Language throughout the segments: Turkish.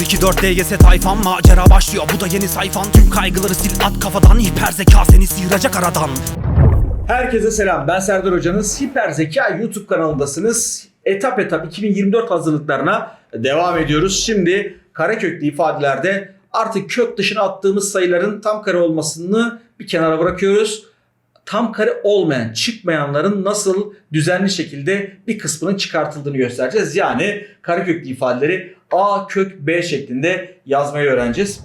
024 DGS tayfan macera başlıyor bu da yeni sayfan Tüm kaygıları sil at kafadan hiper zeka seni sıyıracak aradan Herkese selam. Ben Serdar Hocanız. Hiper Zeka YouTube kanalındasınız. Etap etap 2024 hazırlıklarına devam ediyoruz. Şimdi kareköklü ifadelerde artık kök dışına attığımız sayıların tam kare olmasını bir kenara bırakıyoruz. Tam kare olmayan, çıkmayanların nasıl düzenli şekilde bir kısmının çıkartıldığını göstereceğiz. Yani kareköklü ifadeleri A kök B şeklinde yazmayı öğreneceğiz.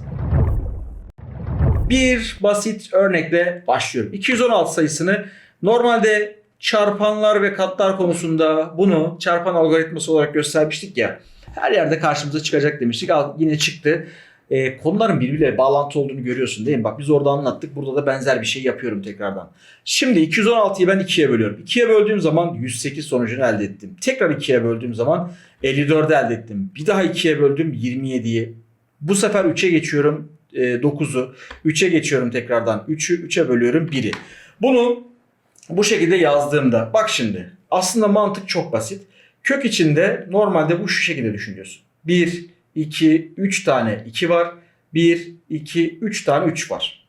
Bir basit örnekle başlıyorum. 216 sayısını normalde çarpanlar ve katlar konusunda bunu çarpan algoritması olarak göstermiştik ya. Her yerde karşımıza çıkacak demiştik. Al, yine çıktı. Ee, konuların birbiriyle bağlantı olduğunu görüyorsun değil mi? Bak biz orada anlattık. Burada da benzer bir şey yapıyorum tekrardan. Şimdi 216'yı ben 2'ye bölüyorum. 2'ye böldüğüm zaman 108 sonucunu elde ettim. Tekrar 2'ye böldüğüm zaman 54'ü elde ettim. Bir daha 2'ye böldüm 27'yi. Bu sefer 3'e geçiyorum e, 9'u. 3'e geçiyorum tekrardan. 3'ü 3'e bölüyorum 1'i. Bunu bu şekilde yazdığımda bak şimdi aslında mantık çok basit. Kök içinde normalde bu şu şekilde düşünüyorsun. 1, 2, 3 tane 2 var. 1, 2, 3 tane 3 var.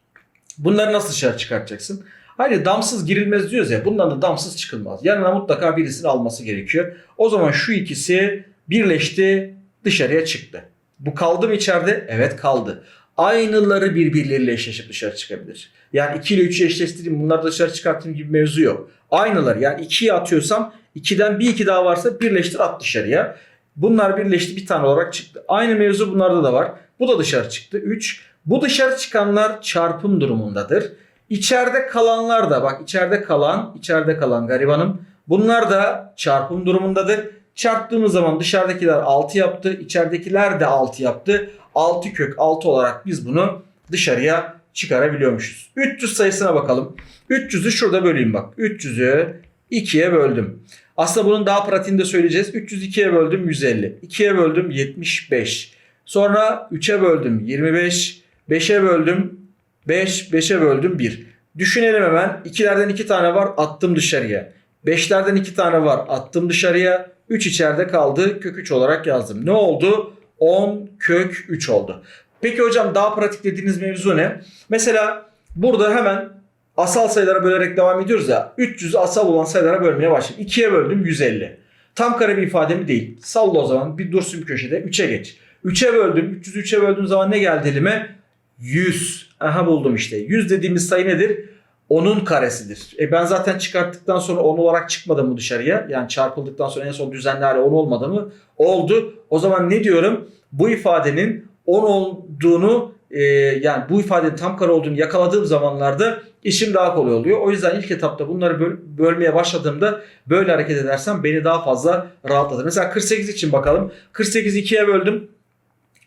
Bunları nasıl dışarı çıkartacaksın? Hani damsız girilmez diyoruz ya bundan da damsız çıkılmaz. Yanına mutlaka birisini alması gerekiyor. O zaman şu ikisi birleşti dışarıya çıktı. Bu kaldı mı içeride? Evet kaldı. Aynıları birbirleriyle eşleşip dışarı çıkabilir. Yani 2 ile 3'ü eşleştireyim bunları dışarı çıkartayım gibi mevzu yok. Aynıları yani 2'yi atıyorsam 2'den bir iki daha varsa birleştir at dışarıya. Bunlar birleşti bir tane olarak çıktı. Aynı mevzu bunlarda da var. Bu da dışarı çıktı. 3. Bu dışarı çıkanlar çarpım durumundadır. İçeride kalanlar da bak içeride kalan, içeride kalan garibanım. Bunlar da çarpım durumundadır. Çarptığımız zaman dışarıdakiler 6 yaptı, içeridekiler de 6 yaptı. 6 kök 6 olarak biz bunu dışarıya çıkarabiliyormuşuz. 300 sayısına bakalım. 300'ü şurada böleyim bak. 300'ü 2'ye böldüm. Aslında bunun daha pratiğini de söyleyeceğiz. 302'ye böldüm 150. 2'ye böldüm 75. Sonra 3'e böldüm 25. 5'e böldüm 5. 5'e böldüm 1. Düşünelim hemen. 2'lerden 2 tane var attım dışarıya. 5'lerden 2 tane var attım dışarıya. 3 içeride kaldı. Kök 3 olarak yazdım. Ne oldu? 10 kök 3 oldu. Peki hocam daha pratik dediğiniz mevzu ne? Mesela burada hemen asal sayılara bölerek devam ediyoruz ya. 300'ü asal olan sayılara bölmeye başladım. 2'ye böldüm 150. Tam kare bir ifade mi değil. Salla o zaman bir dursun bir köşede 3'e geç. 3'e böldüm. 300'ü 3'e böldüğüm zaman ne geldi elime? 100. Aha buldum işte. 100 dediğimiz sayı nedir? Onun karesidir. E ben zaten çıkarttıktan sonra 10 olarak çıkmadı mı dışarıya? Yani çarpıldıktan sonra en son düzenli hali 10 olmadı mı? Oldu. O zaman ne diyorum? Bu ifadenin 10 olduğunu e, yani bu ifadenin tam kare olduğunu yakaladığım zamanlarda işim daha kolay oluyor. O yüzden ilk etapta bunları böl- bölmeye başladığımda böyle hareket edersem beni daha fazla rahatlatır. Mesela 48 için bakalım. 48'i 2'ye böldüm.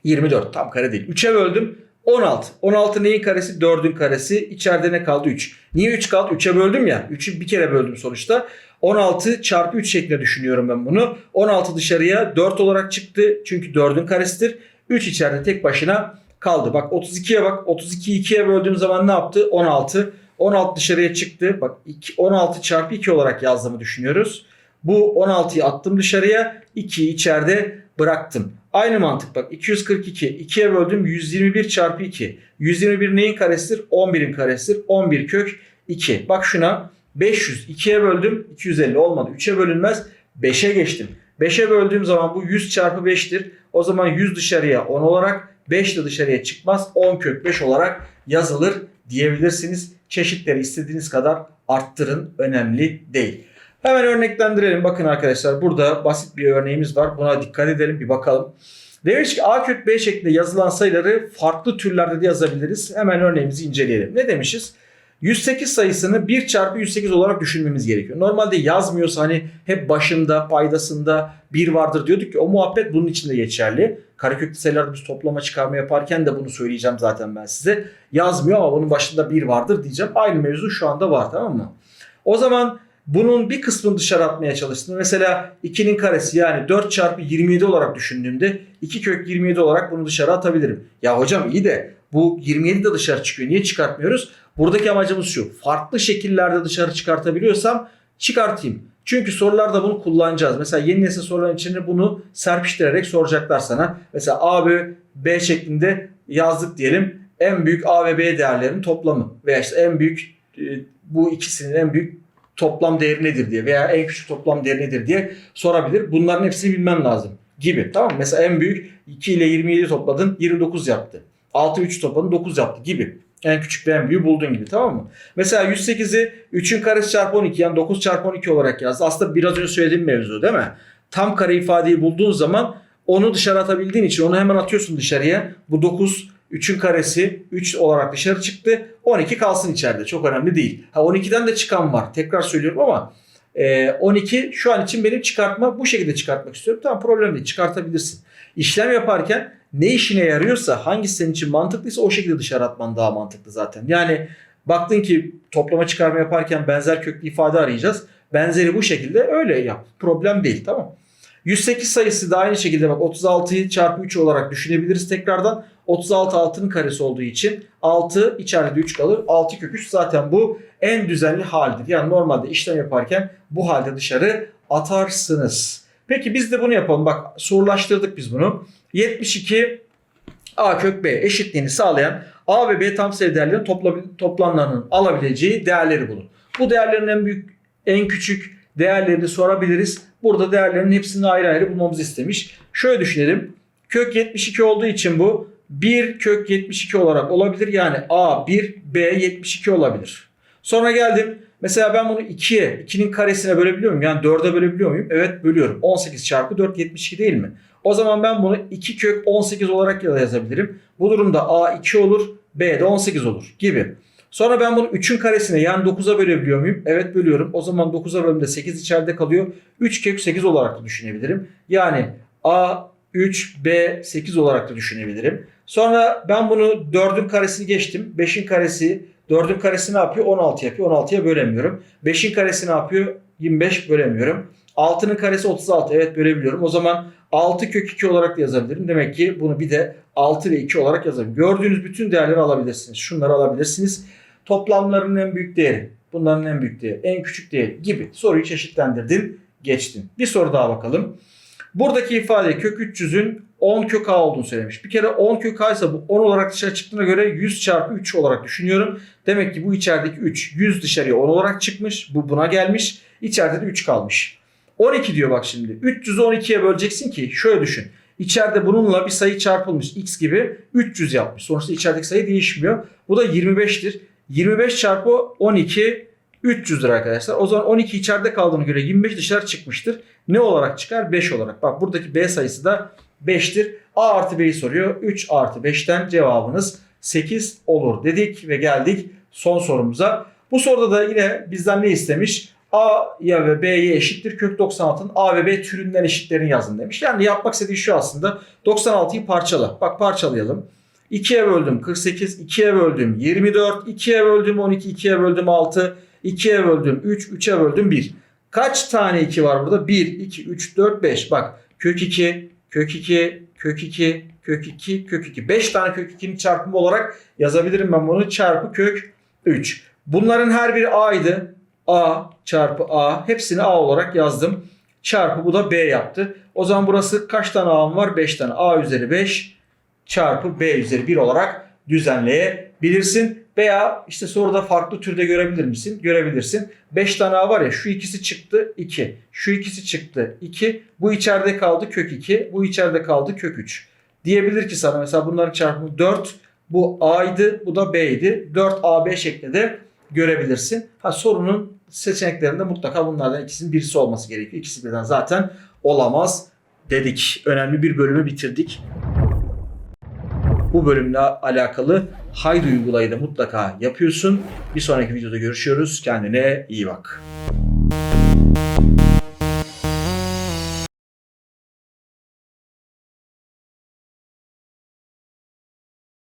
24 tam kare değil. 3'e böldüm. 16. 16 neyin karesi? 4'ün karesi. İçeride ne kaldı? 3. Niye 3 kaldı? 3'e böldüm ya. 3'ü bir kere böldüm sonuçta. 16 çarpı 3 şeklinde düşünüyorum ben bunu. 16 dışarıya 4 olarak çıktı. Çünkü 4'ün karesidir. 3 içeride tek başına kaldı. Bak 32'ye bak. 32'yi 2'ye böldüğüm zaman ne yaptı? 16. 16 dışarıya çıktı. Bak 2, 16 çarpı 2 olarak yazdığımı düşünüyoruz. Bu 16'yı attım dışarıya. 2'yi içeride bıraktım. Aynı mantık bak 242 2'ye böldüm 121 çarpı 2. 121 neyin karesidir? 11'in karesidir. 11 kök 2. Bak şuna 500 2'ye böldüm 250 olmadı. 3'e bölünmez 5'e geçtim. 5'e böldüğüm zaman bu 100 çarpı 5'tir. O zaman 100 dışarıya 10 olarak 5 de dışarıya çıkmaz. 10 kök 5 olarak yazılır diyebilirsiniz. Çeşitleri istediğiniz kadar arttırın. Önemli değil. Hemen örneklendirelim. Bakın arkadaşlar burada basit bir örneğimiz var. Buna dikkat edelim bir bakalım. Demiş ki A kök B şeklinde yazılan sayıları farklı türlerde de yazabiliriz. Hemen örneğimizi inceleyelim. Ne demişiz? 108 sayısını 1 çarpı 108 olarak düşünmemiz gerekiyor. Normalde yazmıyorsa hani hep başında paydasında 1 vardır diyorduk ki o muhabbet bunun için de geçerli. Kareköklü sayılarda biz toplama çıkarma yaparken de bunu söyleyeceğim zaten ben size. Yazmıyor ama bunun başında 1 vardır diyeceğim. Aynı mevzu şu anda var tamam mı? O zaman bunun bir kısmını dışarı atmaya çalıştım. Mesela 2'nin karesi yani 4 çarpı 27 olarak düşündüğümde 2 kök 27 olarak bunu dışarı atabilirim. Ya hocam iyi de bu 27 de dışarı çıkıyor. Niye çıkartmıyoruz? Buradaki amacımız şu. Farklı şekillerde dışarı çıkartabiliyorsam çıkartayım. Çünkü sorularda bunu kullanacağız. Mesela yeni nesil soruların içine bunu serpiştirerek soracaklar sana. Mesela A ve B şeklinde yazdık diyelim. En büyük A ve B değerlerinin toplamı veya işte en büyük e, bu ikisinin en büyük toplam değeri nedir diye veya en küçük toplam değeri nedir diye sorabilir. Bunların hepsini bilmem lazım gibi. Tamam mı? Mesela en büyük 2 ile 27 topladın 29 yaptı. 6 3 topladın 9 yaptı gibi. En küçük en büyüğü buldun gibi tamam mı? Mesela 108'i 3'ün karesi çarpı 12 yani 9 çarpı 12 olarak yazdı. Aslında biraz önce söylediğim mevzu değil mi? Tam kare ifadeyi bulduğun zaman onu dışarı atabildiğin için onu hemen atıyorsun dışarıya. Bu 9 3'ün karesi 3 olarak dışarı çıktı. 12 kalsın içeride. Çok önemli değil. Ha 12'den de çıkan var. Tekrar söylüyorum ama e, 12 şu an için benim çıkartma bu şekilde çıkartmak istiyorum. Tamam problem değil. Çıkartabilirsin. İşlem yaparken ne işine yarıyorsa hangisi senin için mantıklıysa o şekilde dışarı atman daha mantıklı zaten. Yani baktın ki toplama çıkarma yaparken benzer köklü ifade arayacağız. Benzeri bu şekilde öyle yap. Problem değil tamam. 108 sayısı da aynı şekilde bak 36'yı çarpı 3 olarak düşünebiliriz tekrardan. 36 6'nın karesi olduğu için 6 içeride 3 kalır. 6 kök 3 zaten bu en düzenli haldir. Yani normalde işlem yaparken bu halde dışarı atarsınız. Peki biz de bunu yapalım. Bak sorulaştırdık biz bunu. 72 A kök B eşitliğini sağlayan A ve B tam sayı değerlerinin topla- toplamlarının alabileceği değerleri bulun. Bu değerlerin en büyük, en küçük değerlerini sorabiliriz. Burada değerlerin hepsini ayrı ayrı bulmamızı istemiş. Şöyle düşünelim. Kök 72 olduğu için bu 1 kök 72 olarak olabilir. Yani A 1 B 72 olabilir. Sonra geldim. Mesela ben bunu 2'ye, 2'nin karesine bölebiliyor muyum? Yani 4'e bölebiliyor muyum? Evet bölüyorum. 18 çarpı 4 72 değil mi? O zaman ben bunu 2 kök 18 olarak yazabilirim. Bu durumda A 2 olur, B de 18 olur gibi. Sonra ben bunu 3'ün karesine yani 9'a bölebiliyor muyum? Evet bölüyorum. O zaman 9'a bölümde 8 içeride kalıyor. 3 kök 8 olarak da düşünebilirim. Yani A 3 B 8 olarak da düşünebilirim. Sonra ben bunu 4'ün karesini geçtim. 5'in karesi 4'ün karesi ne yapıyor? 16 yapıyor. 16'ya bölemiyorum. 5'in karesi ne yapıyor? 25 bölemiyorum. 6'nın karesi 36. Evet bölebiliyorum. O zaman 6 kök 2 olarak da yazabilirim. Demek ki bunu bir de 6 ve 2 olarak yazabilirim. Gördüğünüz bütün değerleri alabilirsiniz. Şunları alabilirsiniz. Toplamlarının en büyük değeri. Bunların en büyük değeri. En küçük değeri gibi. Soruyu çeşitlendirdin. Geçtin. Bir soru daha bakalım. Buradaki ifade kök 300'ün 10 kök A olduğunu söylemiş. Bir kere 10 kök A ise bu 10 olarak dışarı çıktığına göre 100 çarpı 3 olarak düşünüyorum. Demek ki bu içerideki 3 100 dışarıya 10 olarak çıkmış. Bu buna gelmiş. İçeride de 3 kalmış. 12 diyor bak şimdi. 300'ü 12'ye böleceksin ki şöyle düşün. İçeride bununla bir sayı çarpılmış x gibi 300 yapmış. Sonuçta içerideki sayı değişmiyor. Bu da 25'tir. 25 çarpı 12 300'dür arkadaşlar. O zaman 12 içeride kaldığına göre 25 dışarı çıkmıştır. Ne olarak çıkar? 5 olarak. Bak buradaki B sayısı da 5'tir. A artı B'yi soruyor. 3 artı 5'ten cevabınız 8 olur dedik ve geldik son sorumuza. Bu soruda da yine bizden ne istemiş? A'ya ve B'ye eşittir kök 96'ın A ve B türünden eşitlerini yazın demiş. Yani yapmak istediği şu aslında 96'yı parçala. Bak parçalayalım. 2'ye böldüm 48, 2'ye böldüm 24, 2'ye böldüm 12, 2'ye böldüm 6, 2'ye böldüm 3, 3'e böldüm 1. Kaç tane 2 var burada? 1, 2, 3, 4, 5. Bak kök 2, kök 2, kök 2, kök 2, kök 2. 5 tane kök 2'nin çarpımı olarak yazabilirim ben bunu. Çarpı kök 3. Bunların her biri A'ydı. A çarpı A. Hepsini A olarak yazdım. Çarpı bu da B yaptı. O zaman burası kaç tane A'm var? 5 tane. A üzeri 5 çarpı B üzeri 1 olarak düzenleyebilirsin. Veya işte soruda farklı türde görebilir misin? Görebilirsin. 5 tane var ya şu ikisi çıktı 2. Şu ikisi çıktı 2. Bu içeride kaldı kök 2. Bu içeride kaldı kök 3. Diyebilir ki sana mesela bunların çarpımı 4. Bu A'ydı bu da B'ydi. 4AB şeklinde de görebilirsin. Ha sorunun seçeneklerinde mutlaka bunlardan ikisinin birisi olması gerekiyor. İkisi birden zaten olamaz dedik. Önemli bir bölümü bitirdik. Bu bölümle alakalı haydi uygulayı da mutlaka yapıyorsun. Bir sonraki videoda görüşüyoruz. Kendine iyi bak.